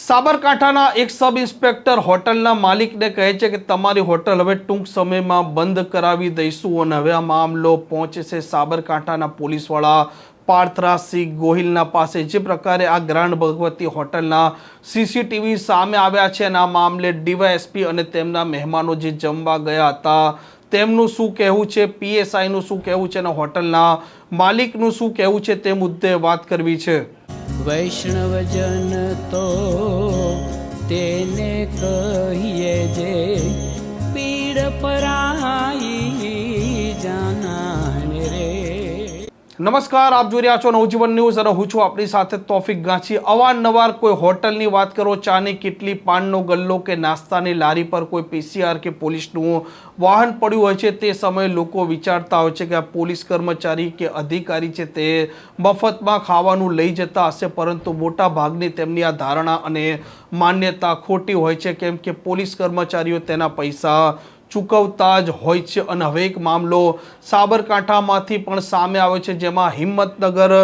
સાબરકાંઠાના એક sub inspector હોટલના માલિકને કહે છે કે તમારી હોટલ હવે ટૂંક સમયમાં બંધ કરાવી દઈશું અને હવે આ મામલો પહોંચશે સાબરકાંઠાના પોલીસવાળા પાર્થરા સિંહ ગોહિલના પાસે. જે પ્રકારે આ ગ્રાન્ડ ભગવતી હોટલના સીસીટીવી સામે આવ્યા છે અને આ મામલે ડીવાયએસપી અને તેમના મહેમાનો જે જમવા ગયા હતા, તેમનું શું કહેવું છે? પીએસઆઈનું શું કહેવું છે? અને હોટલના માલિકનું શું કહેવું છે? તે મુદ્દે વાત કરવી છે. વૈષ્ણવજન તો તેને કહીએ નમસ્કાર, આપ જોઈ રહ્યા છો નવજીવન ન્યૂઝ. અને હું છું આપણી સાથે તોફિક ગાંચી અવારનવાર કોઈ હોટલની વાત કરો, ચાની કેટલી પાનનો ગલ્લો કે નાસ્તાની લારી પર કોઈ પીસીઆર કે પોલીસનું વાહન પડ્યું હોય છે, તે સમયે લોકો વિચારતા હોય છે કે આ પોલીસ કર્મચારી કે અધિકારી છે તે મફતમાં ખાવાનું લઈ જતા હશે, પરંતુ મોટા ભાગની તેમની આ ધારણા અને માન્યતા ખોટી હોય છે, કેમ કે પોલીસ કર્મચારીઓ તેના પૈસા ચૂકવતા જ હોય છે અને હવે એક મામલો સાબરકાંઠામાંથી પણ સામે આવ્યો છે, જેમાં હિંમતનગર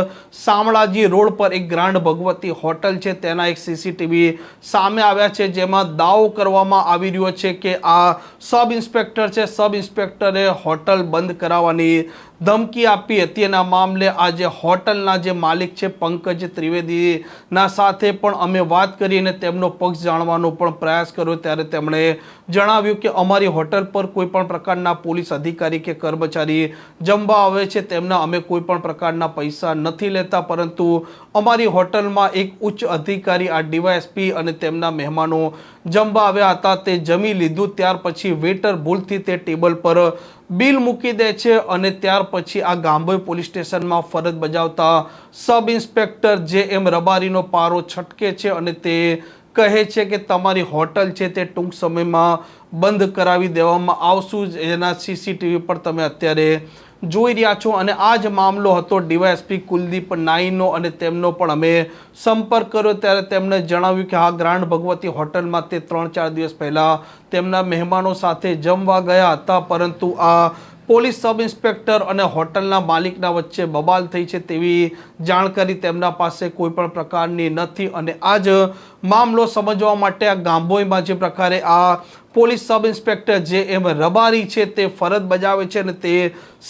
શામળાજી રોડ પર એક ગ્રાન્ડ ભગવતી હોટલ છે. તેના એક સીસીટીવી સામે આવ્યા છે, જેમાં દાવો કરવામાં આવી રહ્યો છે કે આ સબ ઇન્સ્પેક્ટર છે. સબ ઇન્સ્પેક્ટરે હોટલ બંધ કરાવવાની ધમકી આપી હતી એના મામલે આજે હોટલના જે માલિક છે, પંકજ ત્રિવેદીના સાથે પણ અમે વાત કરી અને તેમનો પક્ષ જાણવાનો પણ પ્રયાસ કર્યો. ત્યારે તેમણે જણાવ્યું કે અમારી હોટલ પર કોઈ પણ પ્રકારના પોલીસ અધિકારી કે કર્મચારી જમવા આવે છે, તેમના અમે કોઈ પણ પ્રકારના પૈસા નથી લેતા, પરંતુ અમારી હોટલમાં એક ઉચ્ચ અધિકારી, આ ડીવાયએસપી અને તેમના મહેમાનો જમવા આવ્યા હતા. તે જમી લીધું, ત્યાર પછી વેટર ભૂલથી તે ટેબલ પર બિલ મૂકી દે છે અને ત્યાર પછી આ ગાંભોઈ પોલીસ સ્ટેશનમાં ફરજ બજાવતા સબ ઇન્સ્પેક્ટર જે એમ રબારીનો પારો છટકે છે અને તે કહે છે કે તમારી હોટલ છે તે ટૂંક સમયમાં બંધ કરાવી દેવામાં આવશું જ. એના સીસીટીવી પર તમે અત્યારે જોઈ રહ્યા છો અને આ જ મામલો હતો ડીવાયએસપી કુલદીપ નાઈનો અને તેમનો પણ અમે સંપર્ક કર્યો. ત્યારે તેમણે જણાવ્યું કે આ ગ્રાન્ડ ભગવતી હોટલમાં તે ત્રણ ચાર દિવસ પહેલાં તેમના મહેમાનો સાથે જમવા ગયા હતા, પરંતુ આ પોલીસ સબ ઇન્સ્પેક્ટર અને હોટલના માલિકના વચ્ચે બબાલ થઈ છે તેવી જાણકારી તેમના પાસે કોઈ પણ પ્રકારની નથી અને આ જ મામલો સમજવા માટે આ ગાંભોઈમાં જે પ્રકારે આ પોલીસ સબ ઇન્સ્પેક્ટર જે એમ રબારી છે તે ફરજ બજાવે છે અને તે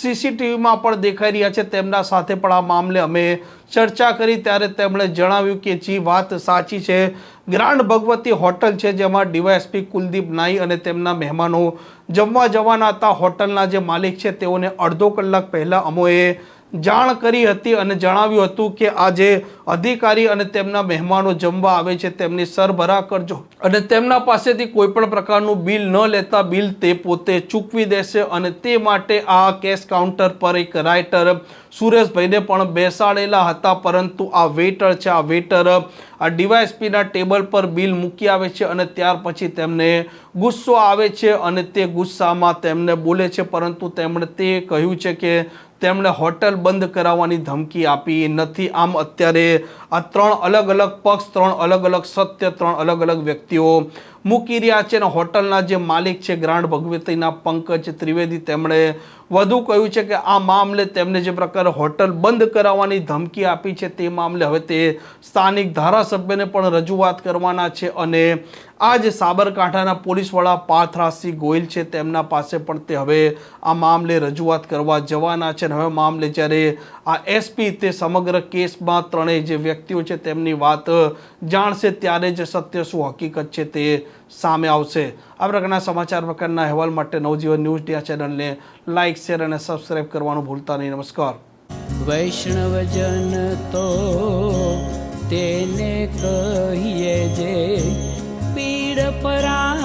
સીસીટીવીમાં પણ દેખાઈ રહ્યા છે. તેમના સાથે પણ આ મામલે અમે ચર્ચા કરી. ત્યારે તેમણે જણાવ્યું કે જે, વાત સાચી છે. ગ્રાન્ડ ભગવતી હોટલ છે જેમાં ડીવાયએસપી કુલદીપ નાઈ અને તેમના મહેમાનો જમવા જવાના હતા. હોટલના જે માલિક છે તેઓને અડધો કલાક પહેલાં અમોએ જાણ કરી હતી અને જણાવ્યું હતું કે આ જે અધિકારી અને તેમના મહેમાનો જમવા આવે છે, તેમની સરભરા કરજો અને તેમના પાસેથી કોઈ પણ પ્રકારનું બિલ ન લેતા બિલ તે પોતે ચૂકવી દેશે અને તે માટે આ કેશ કાઉન્ટર પર એક રાઇટર સુરેશભાઈને પણ બેસાડેલા હતા, પરંતુ આ વેટર છે, આ વેટર આ ડીવાયએસપીના ટેબલ પર બિલ મૂકી આવે છે અને ત્યાર પછી તેમને ગુસ્સો આવે છે અને તે ગુસ્સામાં તેમને બોલે છે, પરંતુ તેમણે તે કહ્યું છે કે તેમણે હોટલ બંધ કરાવવાની ધમકી આપી નથી. આમ અત્યારે આ ત્રણ અલગ અલગ પક્ષ, ત્રણ અલગ અલગ સત્ય, ત્રણ અલગ અલગ વ્યક્તિઓ મૂકી રહ્યા છે અને હોટલના જે માલિક છે ગ્રાન્ડ ભગવતીના પંકજ ત્રિવેદી, તેમણે વધુ કહ્યું છે કે આ મામલે તેમને જે પ્રકારે હોટલ બંધ કરાવવાની ધમકી આપી છે તે મામલે હવે તે સ્થાનિક ધારાસભ્યને પણ રજૂઆત કરવાના છે અને આ જે સાબરકાંઠાના પોલીસવાળા પાર્થરાજસિંહ ગોયલ છે તેમના પાસે પણ તે હવે આ મામલે રજૂઆત કરવા જવાના છે અને હવે મામલે જ્યારે આ એસપી તે સમગ્ર કેસમાં ત્રણેય જે વ્યક્તિઓ છે તેમની વાત જાણશે ત્યારે જ સત્ય શું હકીકત છે તે સામે આવશે. આ પ્રકારના સમાચાર પ્રકારના અહેવાલ માટે નવજીવન ન્યૂઝ ડિયા ચેનલને લાઇક શેર અને સબસ્ક્રાઇબ કરવાનું ભૂલતા નહીં. નમસ્કાર. વૈષ્ણવજન તો તેને કહીએ જે પીડ પરા